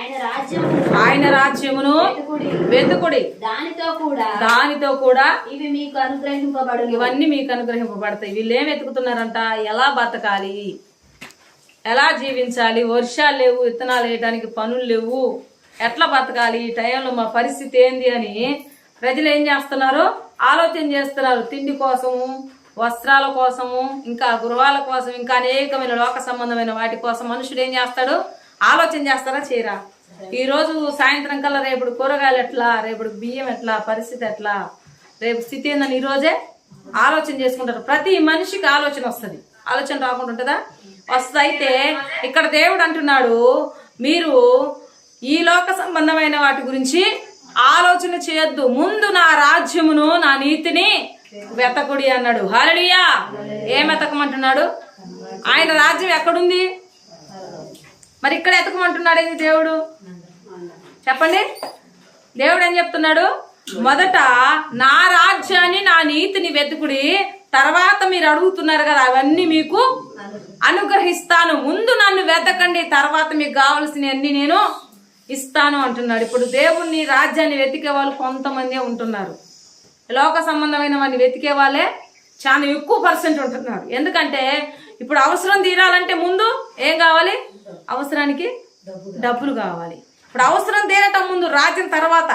ఆయన రాజ్యము ఆయన రాజ్యమును వెతుకుడి. వెతుకుడి. దానితో కూడా దానితో కూడా ఇవి మీకు అనుగ్రహింపబడు ఇవన్నీ మీకు అనుగ్రహింపబడతాయి. వీళ్ళు ఏం వెతుకుతున్నారంట? ఎలా బతకాలి? ఎలా జీవించాలి? వర్షాలు లేవు విత్తనాలు వేయడానికి పనులు లేవు. ఎట్లా బతకాలి? ఈ టైంలో మా పరిస్థితి ఏంది అని ప్రజలు ఏం చేస్తున్నారు? ఆలోచన చేస్తున్నారు. తిండి కోసము వస్త్రాల కోసము ఇంకా గృహాల కోసం ఇంకా అనేకమైన లోక సంబంధమైన వాటి కోసం మనుషుడు ఏం చేస్తాడు? ఆలోచన చేస్తారా? చేయరా? ఈ రోజు సాయంత్రం కల్లా రేపు కూరగాయలు ఎట్లా? రేపు బియ్యం ఎట్లా? పరిస్థితి ఎట్లా? రేపు స్థితి ఏందని ఈ రోజే ఆలోచన చేసుకుంటారు. ప్రతి మనిషికి ఆలోచన వస్తుంది. ఆలోచన రాకుండా ఉంటుందా? వస్తుంది అయితే ఇక్కడ దేవుడు అంటున్నాడు మీరు ఈ లోక సంబంధమైన వాటి గురించి ఆలోచన చేయొద్దు. ముందు నా రాజ్యమును నా నీతిని వెతకుడి అన్నాడు. హాలడియా ఏం వెతకమంటున్నాడు ఆయన రాజ్యం ఎక్కడుంది? మరి ఇక్కడ ఎతకమంటున్నాడు ఏంది దేవుడు? చెప్పండి. దేవుడు ఏం చెప్తున్నాడు? మొదట నా రాజ్యాన్ని నా నీతిని వెతుకుడి తర్వాత మీరు అడుగుతున్నారు కదా అవన్నీ మీకు అనుగ్రహిస్తాను. ముందు నన్ను వెతకండి తర్వాత మీకు కావలసినవన్నీ నేను ఇస్తాను అంటున్నాడు. ఇప్పుడు దేవుణ్ణి రాజ్యాన్ని వెతికే వాళ్ళు కొంతమందే ఉంటున్నారు. లోక సంబంధమైన వాడిని వెతికే వాళ్ళే చాలా ఎక్కువ పర్సెంట్ ఉంటున్నారు. ఎందుకంటే ఇప్పుడు అవసరం తీరాలంటే ముందు ఏం కావాలి? అవసరానికి డబ్బులు. కావాలి. ఇప్పుడు అవసరం తీరటం ముందు రాజ్యం తర్వాత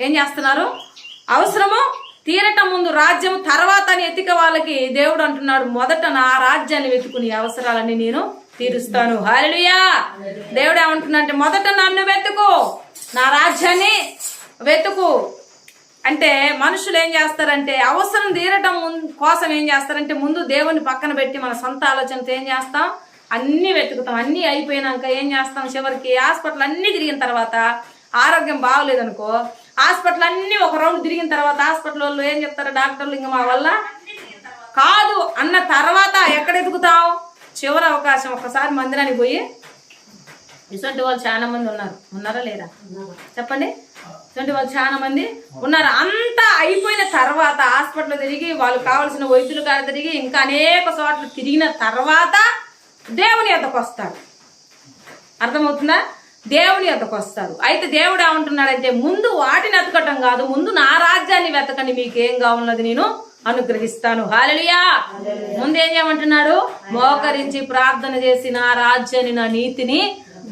ఏం చేస్తున్నారు? అవసరము తీరటం ముందు రాజ్యం తర్వాత అని ఎతిక వాళ్ళకి దేవుడు అంటున్నాడు మొదట నా రాజ్యాన్ని వెతుకుని అవసరాలన్నీ నేను తీరుస్తాను. హాలియా దేవుడు ఏమంటున్నాడంటే మొదట నన్ను వెతుకు. నా రాజ్యాన్ని వెతుకు. అంటే మనుషులు ఏం చేస్తారంటే అవసరం తీరటం కోసం ఏం చేస్తారంటే ముందు దేవుని పక్కన పెట్టి మన సొంత ఆలోచనతో ఏం చేస్తాం? అన్ని వెతుకుతాం. అన్ని అయిపోయినాక ఏం చేస్తాం? చివరికి హాస్పిటల్ అన్ని తిరిగిన తర్వాత ఆరోగ్యం బాగలేదనుకో హాస్పిటల్ అన్ని ఒక రౌండ్ తిరిగిన తర్వాత హాస్పిటల్ వాళ్ళు ఏం చెప్తారు? డాక్టర్లు ఇంకా మా వల్ల కాదు అన్న తర్వాత ఎక్కడ ఎదుగుతాం? చివరి అవకాశం ఒక్కసారి మందిరానికి పోయి ఇటువంటి వాళ్ళు చాలా మంది ఉన్నారు. ఉన్నారా లేరా చెప్పండి. ఇటువంటి వాళ్ళు చాలా మంది ఉన్నారు. అంతా అయిపోయిన తర్వాత హాస్పిటల్ తిరిగి వాళ్ళు కావాల్సిన వైద్యులు కాడ తిరిగి ఇంకా అనేక చోట్ల తిరిగిన తర్వాత దేవుని ఎద్దకు వస్తాడు అర్థమవుతుందా? దేవుని ఎద్దకు వస్తారు. అయితే దేవుడు ఏమంటున్నాడంటే ముందు వాటిని ఎతకటం కాదు ముందు నా రాజ్యాన్ని వెతకండి మీకు ఏం నేను అనుగ్రహిస్తాను. హాలలియా ముందు ఏం చేయమంటున్నాడు? మోకరించి ప్రార్థన చేసి నా రాజ్యాన్ని నా నీతిని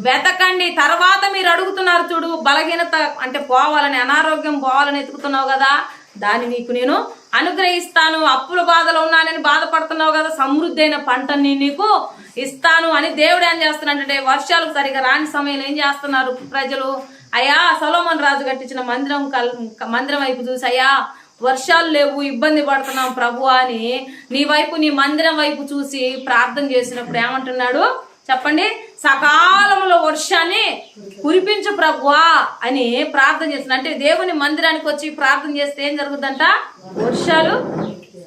వెతకండి. తర్వాత మీరు అడుగుతున్నారు చూడు బలహీనత అంటే పోవాలని అనారోగ్యం పోవాలని ఎతుకుతున్నావు కదా దాన్ని నీకు నేను అనుగ్రహిస్తాను. అప్పుల బాధలు ఉన్నానని బాధపడుతున్నావు కదా సమృద్ధి అయిన పంటని నీకు ఇస్తాను అని దేవుడు ఏం చేస్తున్నాడంటే వర్షాలు సరిగా రాని సమయంలో ఏం చేస్తున్నారు ప్రజలు? అయ్యా సలోమన్ రాజు కట్టించిన మందిరం కల్- మందిరం వైపు చూసి అయ్యా వర్షాలు లేవు ఇబ్బంది పడుతున్నాం ప్రభు అని నీ వైపు నీ మందిరం వైపు చూసి ప్రార్థన చేసినప్పుడు ఏమంటున్నాడు? చెప్పండి. సకాలంలో వర్షాన్ని కురిపించు ప్రభువా అని ప్రార్థన చేస్తున్నా. అంటే దేవుని మందిరానికి వచ్చి ప్రార్థన చేస్తే ఏం జరుగుతుందంట? వర్షాలు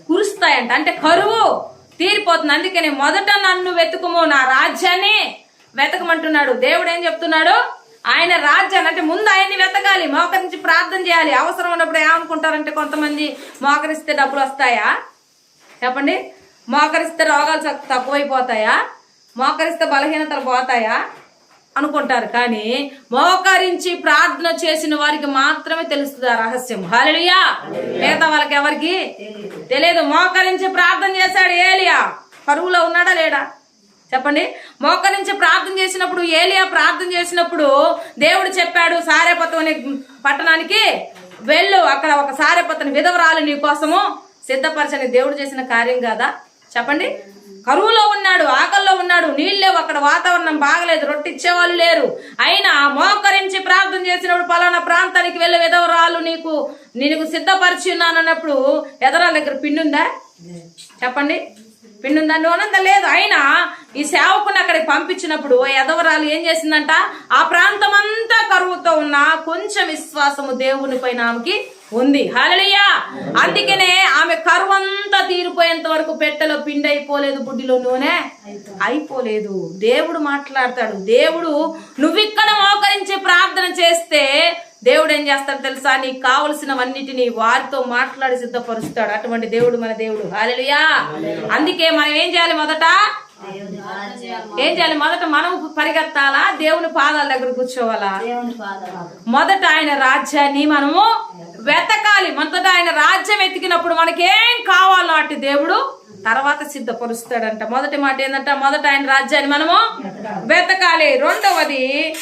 కురుస్తాయంట. అంటే కరువు తీరిపోతుంది. అందుకని మొదట నన్ను వెతుకుము నా రాజ్యాన్ని వెతకమంటున్నాడు. దేవుడు ఏం చెప్తున్నాడు? ఆయన రాజ్యాన్ని అంటే ముందు ఆయన్ని వెతకాలి మోకరించి ప్రార్థన చేయాలి. అవసరం ఉన్నప్పుడు ఏమనుకుంటారంటే కొంతమంది మోకరిస్తే డబ్బులు వస్తాయా? చెప్పండి. మోకరిస్తే రోగాలు తక్కువైపోతాయా మోకరిస్తే బలహీనతలు పోతాయా? అనుకుంటారు. కానీ మోకరించి ప్రార్థన చేసిన వారికి మాత్రమే తెలుస్తుంది ఆ రహస్యం. హాలియా మిగతా వాళ్ళకి ఎవరికి? తెలియదు. మోకరించి ప్రార్థన చేశాడు ఏలియా. కరువులో ఉన్నాడా లేడా? చెప్పండి. మోకరించి ప్రార్థన చేసినప్పుడు ఏలియా ప్రార్థన చేసినప్పుడు దేవుడు చెప్పాడు సారేపతం అనే పట్టణానికి వెళ్ళు. అక్కడ ఒక సారేపతని విధవరాలు నీ కోసము సిద్ధపరచని దేవుడు చేసిన కార్యం కాదా? చెప్పండి. కరువులో ఉన్నాడు ఆకల్లో ఉన్నాడు నీళ్ళు లేవు అక్కడ వాతావరణం బాగలేదు రొట్టిచ్చేవాళ్ళు లేరు. అయినా మోకరించి ప్రార్థన చేసినప్పుడు పలానా ప్రాంతానికి వెళ్ళే విధవరాలు నీకు నీకు సిద్ధపరిచి ఉన్నానన్నప్పుడు ఎదరాల దగ్గర పిండుందా చెప్పండి. పిండుందా నూనెంత లేదు. అయినా ఈ సేవకుని అక్కడికి పంపించినప్పుడు ఓ ఎదవరాలు ఏం చేసిందంట? ఆ ప్రాంతం అంతా కరువుతో ఉన్న కొంచెం విశ్వాసము దేవుని పైన ఆమెకి ఉంది. హల్లెలూయా! అందుకనే ఆమె కరువంతా తీరిపోయేంత వరకు పెట్టెలో పిండి అయిపోలేదు బుడ్డిలో నూనె. అయిపోలేదు. దేవుడు మాట్లాడతాడు. దేవుడు నువ్వు ఇక్కడ మోకరించి ప్రార్థన చేస్తే దేవుడు ఏం చేస్తాడు తెలుసా? నీకు కావలసినవన్నిటినీ వారితో మాట్లాడి సిద్ధపరుస్తాడు. అటువంటి దేవుడు మన దేవుడు. హాలెలుయా అందుకే మనం ఏం చేయాలి మొదట? ఏం చేయాలి? మొదట మనం పరిగెత్తాలా? దేవుని పాదాల దగ్గర కూర్చోవాలా? మొదట ఆయన రాజ్యాన్ని మనము వెతకాలి. మొదట ఆయన రాజ్యం వెతికినప్పుడు మనకేం కావాలో అటు దేవుడు తర్వాత సిద్ధపరుస్తాడంట. మొదటి మాట ఏంటంట మొదట ఆయన రాజ్యాన్ని మనము వెతకాలి. రెండవది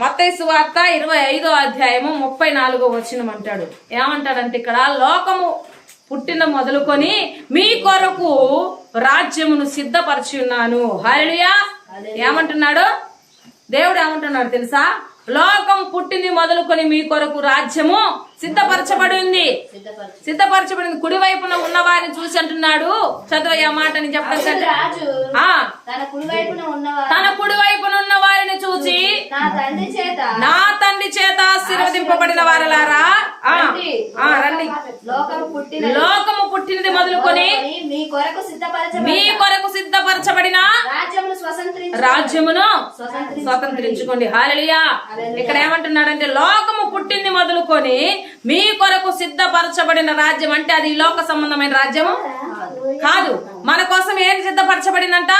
మత్తైసు వార్త ఇరవై ఐదో అధ్యాయము ముప్పై నాలుగో వచనం అంటాడు. ఏమంటాడంటే ఇక్కడ? లోకము పుట్టిన మొదలుకొని మీ కొరకు రాజ్యమును సిద్ధపరిచి ఉన్నాను. హల్లెలూయా. ఏమంటున్నాడు? దేవుడు ఏమంటున్నాడు తెలుసా? లోకం పుట్టింది మొదలుకొని మీ కొరకు రాజ్యము సిద్ధపరచబడి ఉంది సిద్ధపరచు సిద్ధపరచబడింది. కుడి వైపున ఉన్న వారిని చూసి అంటున్నాడు. చదువు ఆ మాటని చెప్పడం తన కుడి వైపున ఉన్న వారిని చూసి నా తండ్రి చేత నా తండ్రి చేత ఆశీర్వదింపబడిన వారలారా. రండి. లోకము పుట్టిన లోకము పుట్టినది. మొదలుకొని మీ కొరకు సిద్ధపరచబడిన మీ కొరకు సిద్ధపరచబడిన రాజ్యమును స్వతంత్రించి రాజ్యమును స్వతంత్రించి స్వతంత్రించుకోండి. హాలలియా ఇక్కడ ఏమంటున్నాడంటే లోకము పుట్టింది మొదలుకొని మీ కొరకు సిద్ధపరచబడిన రాజ్యం అంటే అది లోక సంబంధమైన రాజ్యము? కాదు. మన కోసం ఏం సిద్ధపరచబడిందంట?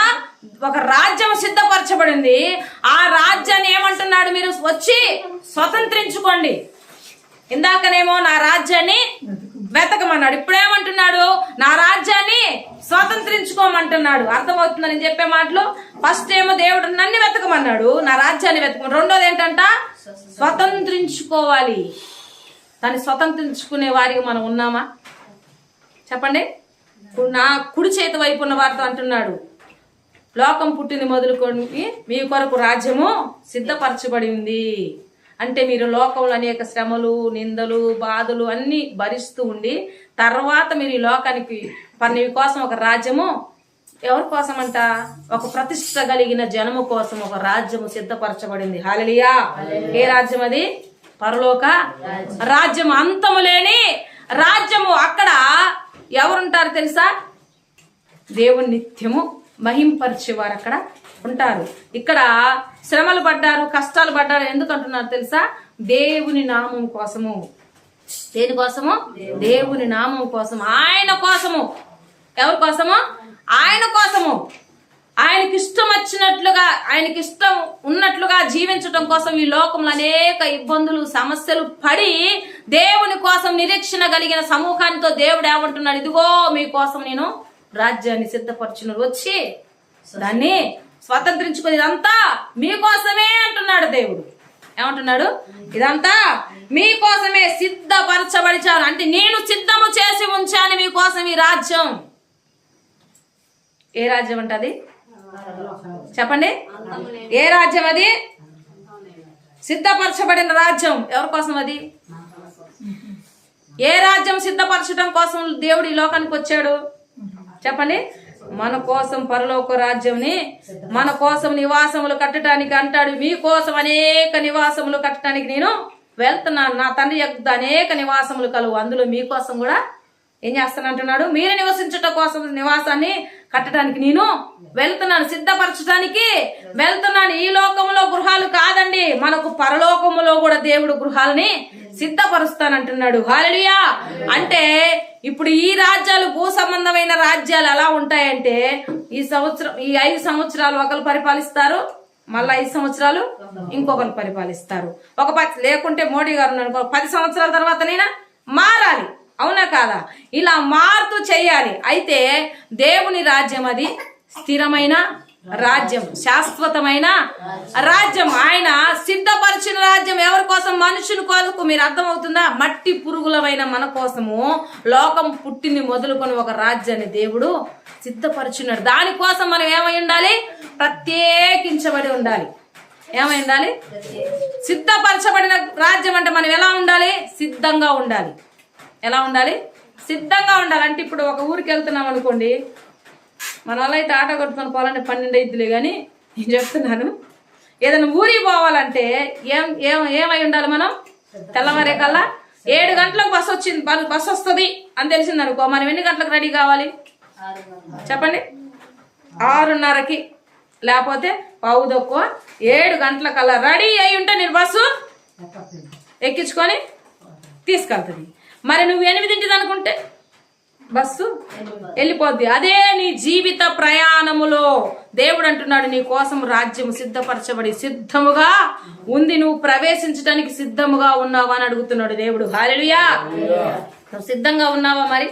ఒక రాజ్యం సిద్ధపరచబడింది. ఆ రాజ్యాన్ని ఏమంటున్నాడు మీరు? వచ్చి స్వతంత్రించుకోండి. ఇందాకనేమో నా రాజ్యాన్ని వెతకమన్నాడు. ఇప్పుడేమంటున్నాడు? నా రాజ్యాన్ని స్వతంత్రించుకోమంటున్నాడు. అర్థమవుతుందని చెప్పే మాటలు ఫస్ట్ ఏమో దేవుడు నన్ను వెతకమన్నాడు నా రాజ్యాన్ని వెతకమని రెండోది ఏంటంట స్వతంత్రించుకోవాలి. దాన్ని స్వతంత్రించుకునే వారికి మనం ఉన్నామా? చెప్పండి. ఇప్పుడు నా కుడి చేతి వైపు ఉన్న వారితో అంటున్నాడు. లోకం పుట్టింది మొదలుకొని మీ కొరకు రాజ్యము సిద్ధపరచబడి ఉంది అంటే మీరు లోకంలో అనేక శ్రమలు నిందలు బాధలు అన్ని భరిస్తూ ఉండి తర్వాత మీరు ఈ లోకానికి పని కోసం ఒక రాజ్యము ఎవరి కోసం అంట ఒక ప్రతిష్ట కలిగిన జనము కోసం ఒక రాజ్యము సిద్ధపరచబడింది. హాలలియా ఏ రాజ్యం అది? పరలోక రాజ్యం అంతము లేని రాజ్యము. అక్కడ ఎవరుంటారు తెలుసా? దేవుని నిత్యము మహింపరిచేవారు అక్కడ. ఉంటారు. ఇక్కడ శ్రమలు పడ్డారు కష్టాలు పడ్డారు ఎందుకు అంటున్నారు తెలుసా? దేవుని నామం కోసము. దేనికోసము దేవుని నామం కోసం ఆయన కోసము. ఎవరి కోసము? ఆయన కోసము. ఆయనకి ఇష్టం వచ్చినట్లుగా ఆయనకి ఇష్టం ఉన్నట్లుగా జీవించడం కోసం ఈ లోకంలో అనేక ఇబ్బందులు సమస్యలు పడి దేవుని కోసం నిరీక్షణ కలిగిన సమూహానితో దేవుడు ఏమంటున్నాడు? ఇదిగో మీకోసం నేను రాజ్యాన్ని సిద్ధపరచును. వచ్చి దాన్ని స్వతంత్రించుకుని ఇదంతా మీకోసమే అంటున్నాడు దేవుడు. ఏమంటున్నాడు? ఇదంతా మీకోసమే సిద్ధపరచబడిచాను. అంటే నేను సిద్ధము చేసి ఉంచాను మీకోసం ఈ రాజ్యం. ఏ రాజ్యం అంటది చెప్పండి. ఏ రాజ్యం అది? సిద్ధపరచబడిన రాజ్యం. ఎవరి కోసం అది? ఏ రాజ్యం సిద్ధపరచడం కోసం దేవుడు ఈ లోకానికి వచ్చాడు? చెప్పండి. మన కోసం పరలోక రాజ్యంని మన కోసం నివాసములు కట్టడానికి అంటాడు. మీ కోసం అనేక నివాసములు కట్టడానికి నేను వెళ్తున్నాను. నా తండ్రి యొక్క అనేక నివాసములు కలువు. అందులో మీకోసం కూడా ఏం చేస్తాను అంటున్నాడు మీరు నివసించట కోసం నివాసాన్ని కట్టడానికి నేను వెళ్తున్నాను. సిద్ధపరచడానికి వెళ్తున్నాను. ఈ లోకంలో గృహాలు కాదండి. మనకు పరలోకములో కూడా దేవుడు గృహాలని సిద్ధపరుస్తానంటున్నాడు. హాలలియా అంటే ఇప్పుడు ఈ రాజ్యాలు భూ సంబంధమైన రాజ్యాలు ఎలా ఉంటాయంటే ఈ సంవత్సరం ఈ ఐదు సంవత్సరాలు ఒకరు పరిపాలిస్తారు మళ్ళా ఐదు సంవత్సరాలు ఇంకొకరు పరిపాలిస్తారు. ఒక ప- లేకుంటే మోడీ గారు అనుకో, పది సంవత్సరాల తర్వాతనైనా మారాలి. అవునా కాదా? ఇలా మారుతూ చేయాలి. అయితే దేవుని రాజ్యం అది స్థిరమైన రాజ్యం శాశ్వతమైన రాజ్యం. ఆయన సిద్ధపరిచిన రాజ్యం ఎవరి కోసం? మనుషుల కొరకు. మీరు అర్థమవుతుందా? మట్టి పురుగులమైన మన కోసము లోకం పుట్టింది మొదలుకొని ఒక రాజ్యాన్ని దేవుడు సిద్ధపరిచున్నాడు దానికోసం మనం ఏమై ఉండాలి? ప్రత్యేకించబడి ఉండాలి. ఏమై ఉండాలి? సిద్ధపరచబడిన రాజ్యం అంటే మనం ఎలా ఉండాలి? సిద్ధంగా ఉండాలి. ఎలా ఉండాలి? సిద్ధంగా ఉండాలి. అంటే ఇప్పుడు ఒక ఊరికి వెళ్తున్నాం అనుకోండి మన అయితే ఆటో కొట్టుకొని పోవాలంటే పన్నెండు అయిద్దిలే కానీ నేను చెప్తున్నాను. ఏదైనా ఊరికి పోవాలంటే ఏం ఏం ఏమై ఉండాలి మనం? తెల్లవారే కల్లా ఏడు గంటలకు బస్సు వచ్చింది బస్సు వస్తుంది అని తెలిసింది అనుకో మనం ఎన్ని గంటలకు రెడీ కావాలి? చెప్పండి. ఆరున్నరకి లేకపోతే పావు తక్కువ ఏడు గంటలకల్లా రెడీ అయి ఉంటే నేను బస్సు ఎక్కించుకొని తీసుకెళ్తుంది. మరి నువ్వు ఎనిమిదింటిది అనుకుంటే? బస్సు? వెళ్ళిపోద్ది. అదే నీ జీవిత ప్రయాణములో దేవుడు అంటున్నాడు నీ కోసం రాజ్యం సిద్ధపరచబడి సిద్ధముగా ఉంది. నువ్వు ప్రవేశించడానికి సిద్ధముగా ఉన్నావా? అని అడుగుతున్నాడు దేవుడు. హాలెలుయా నువ్వు సిద్ధంగా ఉన్నావా మరి?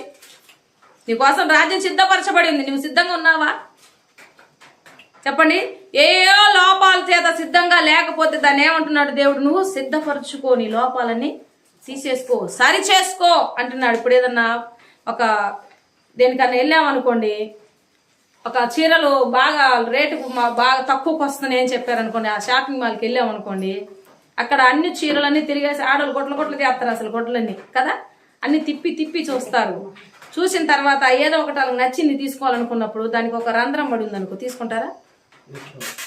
నీ కోసం రాజ్యం సిద్ధపరచబడి ఉంది. నువ్వు సిద్ధంగా ఉన్నావా? చెప్పండి. ఏయో లోపాల చేత సిద్ధంగా లేకపోతే దాన్ని ఏమంటున్నాడు దేవుడు? నువ్వు సిద్ధపరచుకో నీ లోపాలన్నీ తీసేసుకో సరి చేసుకో అంటున్నాడు. ఇప్పుడు ఏదన్నా ఒక దేనికన్నా వెళ్ళామనుకోండి ఒక చీరలు బాగా రేటు బాగా తక్కువకి వస్తున్నాయి అని చెప్పారనుకోండి ఆ షాపింగ్ మాల్కి వెళ్ళామనుకోండి అక్కడ అన్ని చీరలన్నీ తిరిగేసి ఆడలు గొట్టలు గొట్టలు చేస్తారు అసలు గొడ్లన్నీ కదా? అన్ని తిప్పి తిప్పి చూస్తారు. చూసిన తర్వాత ఏదో ఒకటి వాళ్ళకి నచ్చింది తీసుకోవాలనుకున్నప్పుడు దానికి ఒక రంధ్రం పడి ఉందనుకో తీసుకుంటారా?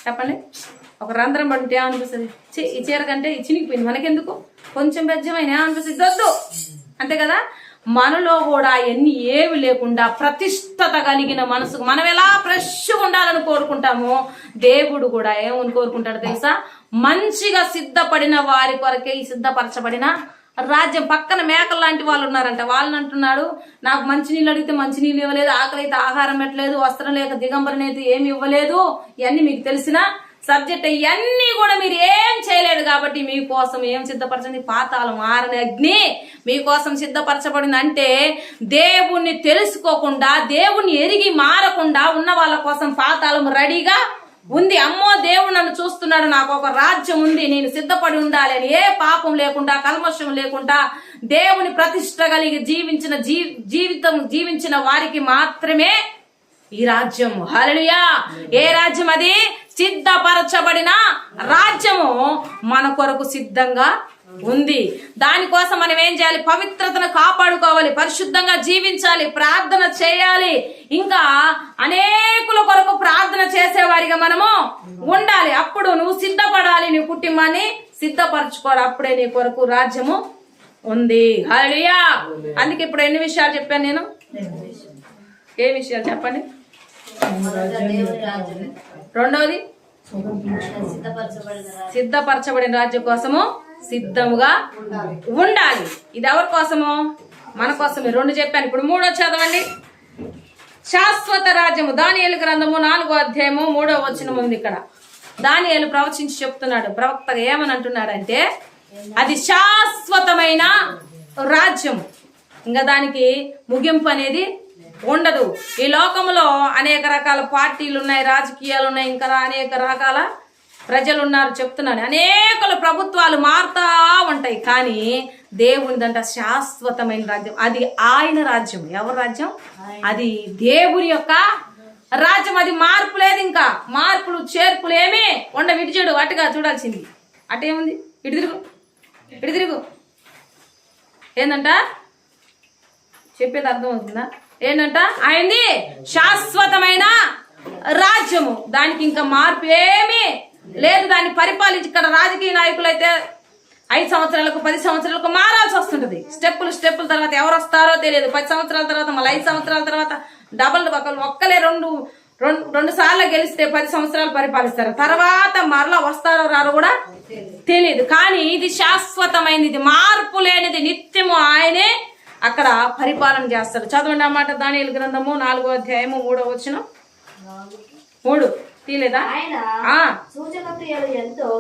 చెప్పండి. ఒక రంధ్రం పడుంటే అనిపిస్తుంది. ఏమనిపిస్తుంది ఈ చీర కంటే చినిగిపోయింది మనకెందుకు? కొంచెం బెజ్జమైన అనిపిస్తుంది. వద్దు అంతే కదా? మనలో కూడా ఎన్ని ఏవి లేకుండా ప్రతిష్టత కలిగిన మనసుకు మనం ఎలా ఫ్రెష్గా ఉండాలని కోరుకుంటామో దేవుడు కూడా ఏమని కోరుకుంటాడు తెలుసా? మంచిగా సిద్ధపడిన వారి కొరకే ఈ సిద్ధపరచబడిన రాజ్యం. పక్కన మేకలు లాంటి వాళ్ళు ఉన్నారంట. వాళ్ళని అంటున్నాడు నాకు మంచినీళ్ళు అడిగితే మంచినీళ్ళు ఇవ్వలేదు ఆకలి అయితే ఆహారం పెట్టలేదు వస్త్రం లేక దిగంబరం అయితే ఏమి ఇవ్వలేదు ఇవన్నీ మీకు తెలిసినా సబ్జెక్ట్ ఇవన్నీ కూడా మీరు ఏం చేయలేడు కాబట్టి మీకోసం ఏం సిద్ధపరచండి? పాతాళం ఆరని అగ్ని మీకోసం సిద్ధపరచబడింది అంటే దేవుణ్ణి తెలుసుకోకుండా దేవుణ్ణి ఎరిగి మారకుండా ఉన్న వాళ్ళ కోసం పాతాళం రెడీగా ఉంది. అమ్మో దేవుడు నన్ను చూస్తున్నాడు. నాకు ఒక రాజ్యం ఉంది. నేను సిద్ధపడి ఉండాలి అని ఏ పాపం లేకుండా కల్మషం లేకుండా దేవుని ప్రతిష్ట కలిగి జీవించిన జీ జీవితం జీవించిన వారికి మాత్రమే ఈ రాజ్యం హల్లెలూయా. ఏ రాజ్యం అది? సిద్ధపరచబడిన రాజ్యము మన కొరకు సిద్ధంగా ఉంది. దానికోసం మనం ఏం చేయాలి? పవిత్రతను కాపాడుకోవాలి. పరిశుద్ధంగా జీవించాలి. ప్రార్థన చేయాలి. ఇంకా అనేకుల కొరకు ప్రార్థన చేసేవారిగా మనము ఉండాలి. అప్పుడు నువ్వు సిద్ధపడాలి. నీ కుటుంబాన్ని సిద్ధపరచుకోవాలి. అప్పుడే నీ కొరకు రాజ్యము ఉంది. హల్లెలూయా. అందుకే ఇప్పుడు ఎన్ని విషయాలు చెప్పాను నేను? ఏ విషయాలు చెప్పండి? రెండవది సిద్ధపరచబడిన రాజ్యం. కోసము సిద్ధముగా ఉండాలి. ఇది ఎవరి కోసము? మన కోసమే. రెండు చెప్పాను. ఇప్పుడు మూడో చదవండి. శాశ్వత రాజ్యము. దానియేలు గ్రంథము నాలుగో అధ్యాయము మూడో వచనం ఉంది ఇక్కడ. దానియేలు ప్రవచించి చెప్తున్నాడు. ప్రవక్త ఏమని అంటున్నాడంటే అది శాశ్వతమైన రాజ్యం ఇంకా దానికి ముగింపు అనేది ఉండదు. ఈ లోకంలో అనేక రకాల పార్టీలు ఉన్నాయి రాజకీయాలు ఉన్నాయి ఇంకా అనేక రకాల ప్రజలు ఉన్నారు చెప్తున్నాను. అనేకల ప్రభుత్వాలు మారుతా ఉంటాయి కానీ దేవునిదంట శాశ్వతమైన రాజ్యం. అది ఆయన రాజ్యం. ఎవరి రాజ్యం? అది దేవుని యొక్క రాజ్యం. అది మార్పు లేదు ఇంకా. మార్పులు చేర్పులు ఏమీ ఉండ ఇటు చూడు అటుగా చూడాల్సింది. అటేముంది ఇటు తిరుగు. ఇటు తిరుగు. ఏందంట? చెప్పేది అర్థమవుతుందా? ఏంటంట? ఆయనది శాశ్వతమైన రాజ్యము. దానికి ఇంకా మార్పు ఏమీ లేదు. దాన్ని పరిపాలించి ఇక్కడ రాజకీయ నాయకులు అయితే ఐదు సంవత్సరాలకు పది సంవత్సరాలకు మారాల్సి వస్తుంటది. స్టెప్పులు స్టెప్పుల తర్వాత ఎవరు వస్తారో తెలియదు. పది సంవత్సరాల తర్వాత మళ్ళీ ఐదు సంవత్సరాల తర్వాత డబల్ ఒకరు ఒక్కలే రెండు రెండు రెండు సార్లు గెలిస్తే పది సంవత్సరాలు పరిపాలిస్తారు. తర్వాత మరలా వస్తారో రారో కూడా తెలియదు. కానీ ఇది శాశ్వతమైనది. మార్పు లేనిది. నిత్యము ఆయనే అక్కడ పరిపాలన చేస్తాడు చదవండి అన్నమాట దానియలు గ్రంథము నాలుగో అధ్యాయము మూడో వచ్చిన మూడు. తీలేదా?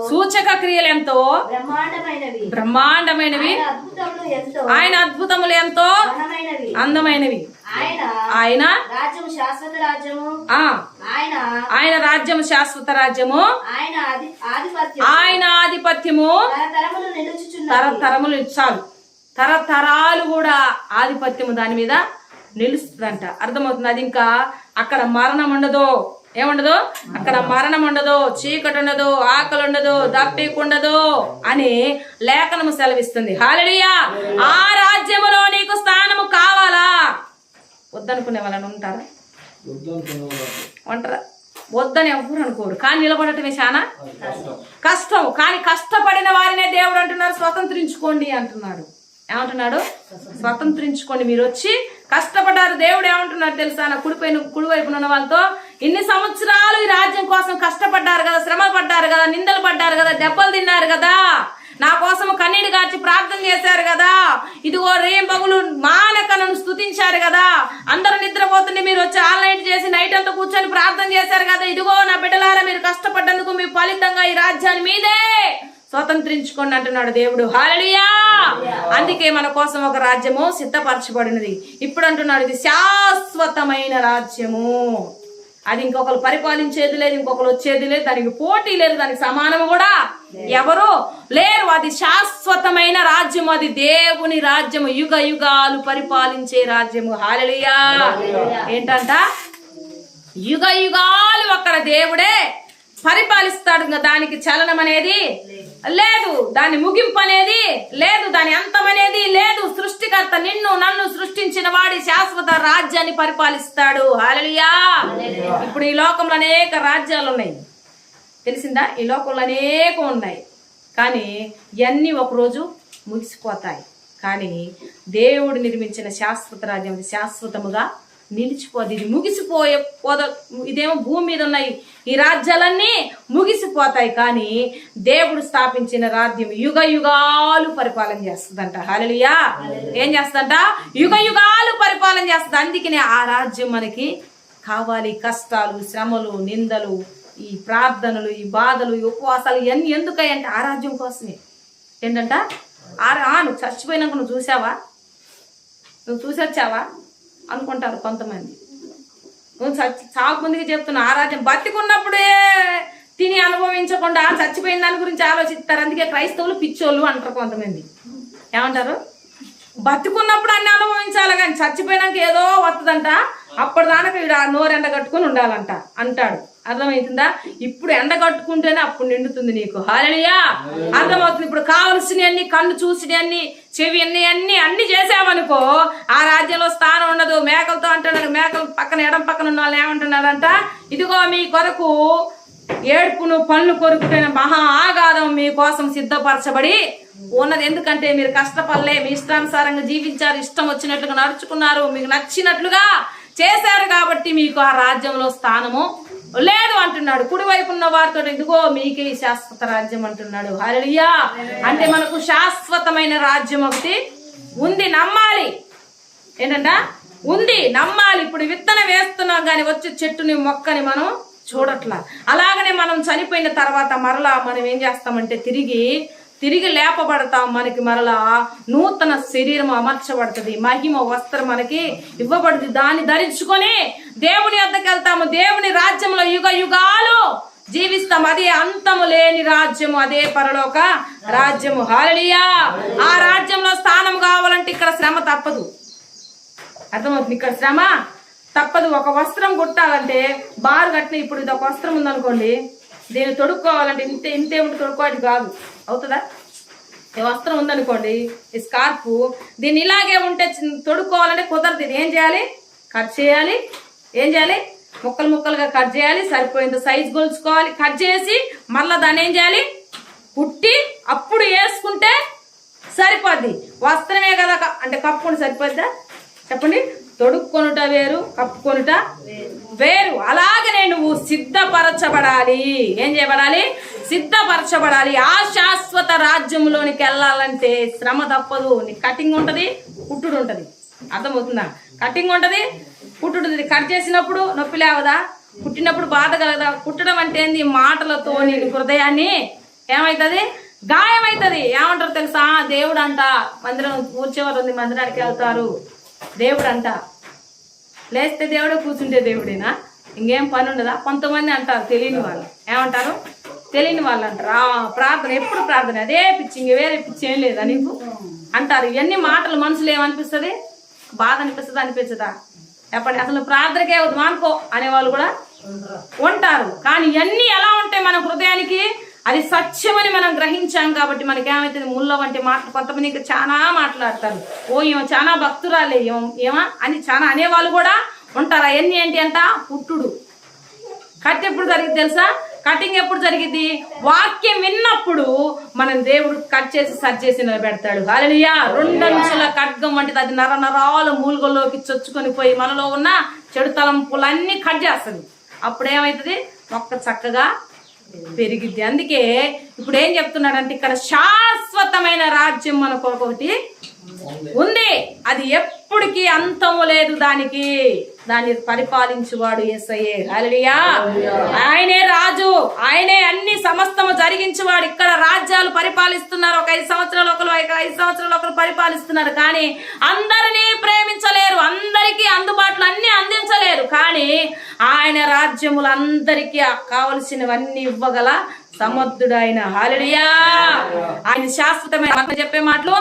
సూచక క్రియలు ఎంతో బ్రహ్మాండమైనవి. ఆయన అద్భుతములు ఎంతో అందమైనవి. ఆయన ఆయన రాజ్యము శాశ్వత రాజ్యము. ఆయన ఆయన రాజ్యం శాశ్వత రాజ్యము. ఆయన ఆధిపత్యము. తరతరములు చాలు. తరతరాలు కూడా ఆధిపత్యము దాని మీద నిలుస్తుందంట. అర్థమవుతుంది? అది ఇంకా అక్కడ మరణం ఉండదు ఏముండదు? అక్కడ మరణం ఉండదు చీకటి ఉండదు ఆకలి ఉండదు దప్పికుండదు అని లేఖనము సెలవిస్తుంది. హాలడియా ఆ రాజ్యములో నీకు స్థానము కావాలా? వద్దనుకునే వాళ్ళని ఉంటారా? ఉంటారా? వద్దని ఎవరు అనుకోరు. కానీ నిలబడటమే చాలా కష్టం. కానీ కష్టపడిన వారినే దేవుడు అంటున్నారు. స్వతంత్రించుకోండి అంటున్నాడు ఏమంటున్నాడు? స్వతంత్రించుకోండి మీరు వచ్చి కష్టపడ్డారు. దేవుడు ఏమంటున్నాడు తెలుసా? నా కుడిపైన కుడివైపున ఉన్న వాళ్ళతో ఇన్ని సంవత్సరాలు ఈ రాజ్యం కోసం కష్టపడ్డారు కదా శ్రమ పడ్డారు కదా నిందలు పడ్డారు కదా దెబ్బలు తిన్నారు కదా నా కోసం కన్నీడు గార్చి ప్రార్థన చేశారు కదా ఇదిగో రేం పగులు మానక స్థుతించారు స్తుతించారు కదా అందరూ నిద్రపోతుంటే మీరు వచ్చి ఆల్ నైట్ చేసి నైట్ అంతా కూర్చొని ప్రార్థన చేశారు కదా ఇదిగో నా బిడ్డలారా మీరు కష్టపడ్డందుకు మీ ఫలితంగా ఈ రాజ్యాన్ని మీదే స్వతంత్రించుకోండి అంటున్నాడు దేవుడు. హాలలియా అందుకే మన కోసం ఒక రాజ్యము సిద్ధపరచబడినది. ఇప్పుడు అంటున్నాడు ఇది శాశ్వతమైన రాజ్యము. అది ఇంకొకరు పరిపాలించేది లేదు ఇంకొకరు వచ్చేది లేదు దానికి పోటీ లేదు దానికి సమానం కూడా ఎవరు లేరు. అది శాశ్వతమైన రాజ్యం అది దేవుని రాజ్యము. యుగ యుగాలు పరిపాలించే రాజ్యము. హాలలియా ఏంటంట? యుగ యుగాలు అక్కడ దేవుడే పరిపాలిస్తాడు. ఇంకా దానికి చలనం అనేది లేదు దాని ముగింపు అనేది లేదు దాని అంతం అనేది లేదు. సృష్టికర్త నిన్ను నన్ను సృష్టించిన వాడి శాశ్వత రాజ్యాన్ని పరిపాలిస్తాడు. హాలలియా ఇప్పుడు ఈ లోకంలో అనేక రాజ్యాలు ఉన్నాయి. తెలిసిందా? ఈ లోకంలో అనేకం ఉన్నాయి. కానీ ఇవన్నీ ఒకరోజు ముగిసిపోతాయి. కానీ దేవుడు నిర్మించిన శాశ్వత రాజ్యం శాశ్వతముగా నిలిచిపోదు. ఇది ముగిసిపోయే పోద ఇదేమో భూమి మీద ఉన్నాయి. ఈ రాజ్యాలన్నీ ముగిసిపోతాయి కానీ దేవుడు స్థాపించిన రాజ్యం యుగ యుగాలు పరిపాలన చేస్తుందంట. హల్లెలూయా. ఏం చేస్తుందంట? యుగ యుగాలు పరిపాలన చేస్తుంది. అందుకనే ఆ రాజ్యం మనకి కావాలి. కష్టాలు శ్రమలు నిందలు ఈ ప్రార్థనలు ఈ బాధలు ఈ ఉపవాసాలు ఇవన్నీ ఎందుకంటే ఆ రాజ్యం కోసమే. ఏంటంట? ఆ ఆ, నువ్వు చచ్చిపోయినాక నువ్వు చూసావా? నువ్వు చూసొచ్చావా? అనుకుంటారు కొంతమంది. నువ్వు చచ్చి చావుకుందికి చెప్తున్నా ఆ రాజ్యం బతికున్నప్పుడే తిని అనుభవించకుండా చచ్చిపోయిన దాని గురించి ఆలోచిస్తారు. అందుకే క్రైస్తవులు పిచ్చోళ్ళు అంటారు కొంతమంది. ఏమంటారు? బతుకున్నప్పుడు అన్ని అనుభవించాలి కానీ చచ్చిపోయినాక ఏదో వస్తుందంట అప్పటిదాకా దానికి ఆ నోరెండ కట్టుకుని ఉండాలంట. అంటాడు. అర్థమవుతుందా ఇప్పుడు ఎండ కట్టుకుంటేనే అప్పుడు నిండుతుంది నీకు. హాలలియా అర్థమవుతుంది. ఇప్పుడు కావలసినవన్నీ కన్ను చూసినవన్నీ చెవి అన్ని అన్ని అన్ని చేసామనుకో ఆ రాజ్యంలో స్థానం ఉండదు. మేకలతో అంటున్నారు. మేకల పక్కన ఎడం పక్కన ఉన్న వాళ్ళు ఏమంటున్నారంట? ఇదిగో మీ కొరకు ఏడుపును పళ్ళు కొరుకుపోయిన మహా ఆగాధం మీకోసం సిద్ధపరచబడి ఉన్నది. ఎందుకంటే మీరు కష్టపడలే. మీ ఇష్టానుసారంగా జీవించారు. ఇష్టం వచ్చినట్లుగా నడుచుకున్నారు. మీకు నచ్చినట్లుగా చేశారు కాబట్టి మీకు ఆ రాజ్యంలో స్థానము లేదు అంటున్నాడు. కుడివైపు ఉన్న వారితో ఎందుకో మీకే ఈ శాశ్వత రాజ్యం అంటున్నాడు. హరియా అంటే మనకు శాశ్వతమైన రాజ్యం ఒకటి ఉంది. నమ్మాలి. ఏంటంట? ఉంది. నమ్మాలి. ఇప్పుడు విత్తనం వేస్తున్నాం కానీ వచ్చే చెట్టుని మొక్కని మనం చూడట్లా. అలాగనే మనం చనిపోయిన తర్వాత మరలా మనం ఏం చేస్తామంటే తిరిగి తిరిగి లేపబడతాం మనకి మరలా. నూతన శరీరం అమర్చబడుతుంది. మహిమ వస్త్రం మనకి ఇవ్వబడుతుంది. దాన్ని ధరించుకొని దేవుని వద్దకు వెళ్తాము. దేవుని రాజ్యంలో యుగ యుగాలు జీవిస్తాం. అదే అంతము లేని రాజ్యము అదే పరలోక రాజ్యము. హాలలియా ఆ రాజ్యంలో స్థానం కావాలంటే ఇక్కడ శ్రమ తప్పదు. అర్థమవుతుంది? ఇక్కడ శ్రమ తప్పదు. ఒక వస్త్రం కుట్టాలంటే బారు కట్టిన ఇప్పుడు ఇది ఒక వస్త్రం ఉందనుకోండి దీన్ని తొడుక్కోవాలంటే ఇంతే ఇంతే ఉంటే తొడుక్కోవాలి కాదు. అవుతుందా? ఈ వస్త్రం ఉందనుకోండి ఈ స్కార్ఫ్ దీన్ని ఇలాగే ఉంటే తొడుక్కోవాలంటే కుదరదు. ఇది ఏం చేయాలి? కట్ చేయాలి. ఏం చేయాలి? ముక్కలు ముక్కలుగా కట్ చేయాలి. సరిపోయింది సైజు కొలుచుకోవాలి. కట్ చేసి మళ్ళీ దాన్ని ఏం చేయాలి? కుట్టి అప్పుడు వేసుకుంటే సరిపోద్ది. వస్త్రమే కదా అంటే కప్పుకొని సరిపోద్దా? చెప్పండి. తొడుక్కొనుట వేరు కప్పుకొనుట వేరు. అలాగనే నువ్వు సిద్ధపరచబడాలి. ఏం చేయబడాలి? సిద్ధపరచబడాలి. ఆ శాశ్వత రాజ్యంలోనికి వెళ్ళాలంటే శ్రమ తప్పదు. నీ కటింగ్ ఉంటుంది కుట్టుడు ఉంటుంది. అర్థమవుతుందా? కటింగ్ ఉంటుంది కుట్టుడు కట్ చేసినప్పుడు నొప్పి లేవదా? కుట్టినప్పుడు బాధ కలగదా? కుట్టడం అంటే ఏంది? మాటలతో నేను హృదయాన్ని ఏమవుతుంది గాయమవుతుంది ఏమంటారు తెలుసా? దేవుడు అంట మందిరం కూర్చేవారు ఉంది మందిరానికి వెళ్తారు. దేవుడు అంట లేస్తే దేవుడే కూర్చుంటే దేవుడేనా? ఇంకేం పని ఉండదా కొంతమంది అంటారు తెలియని వాళ్ళు. ఏమంటారు? తెలియని వాళ్ళు అంటారు ప్రార్థన ఎప్పుడు ప్రార్థన? అదే పిచ్చి వేరే పిచ్చి ఏం లేదా నీకు? అంటారు. ఇవన్నీ మాటలు మనసులో ఏమనిపిస్తుంది? బాధ అనిపిస్తుంది అనిపించదా? చెప్పండి. అసలు ప్రార్థనకే వద్దు మానుకో అనేవాళ్ళు కూడా ఉంటారు. కానీ ఇవన్నీ ఎలా ఉంటాయి మన హృదయానికి? అది సత్యమని మనం గ్రహించాం కాబట్టి మనకేమైతుంది? ముళ్ళ వంటి మాటలు. కొంతమంది ఇంకా చాలా మాట్లాడతారు. ఓ ఏమో చాలా భక్తురాలే ఏమో ఏమా అని చాలా అనేవాళ్ళు కూడా ఉంటారు. అవన్నీ ఏంటి అంట? పుట్టుడు. కట్టెప్పుడు జరిగింది తెలుసా? కటింగ్ ఎప్పుడు జరిగింది? వాక్యం విన్నప్పుడు మనం దేవుడు కట్ చేసి సరి చేసి నిలబెడతాడు. హల్లెలూయా! రెండంచుల ఖడ్గం వంటిది. అది నర నరాలు మూలుగల్లోకి చొచ్చుకొని పోయి మనలో ఉన్న చెడు తలంపులన్నీ కట్ చేస్తుంది. అప్పుడు ఏమవుతుంది మొక్క చక్కగా పెరిగిద్ది. అందుకే ఇప్పుడు ఏం చెప్తున్నాడంటే ఇక్కడ శాశ్వతమైన రాజ్యం మనకు ఒకటి ఉంది. అది ఎప్పటికీ అంతము లేదు దానికి. దాన్ని పరిపాలించువాడు ఎస్ఐఏ హల్లెలూయా. ఆయనే రాజు. ఆయనే అన్ని సమస్తము జరిగించువాడు. ఇక్కడ రాజ్యాలు పరిపాలిస్తున్నారు. ఒక ఐదు సంవత్సరాలు ఒకరు ఒక ఐదు సంవత్సరాలు ఒకరు పరిపాలిస్తున్నారు. కానీ అందరినీ ప్రేమించలేరు. అందరికీ అందుబాటులో అన్ని అందించలేరు. కానీ ఆయన రాజ్యములు అందరికీ కావలసినవన్నీ ఇవ్వగల సమర్థుడు ఆయన హాలడియా ఆయన శాశ్వతమైన చెప్పే మాటలు.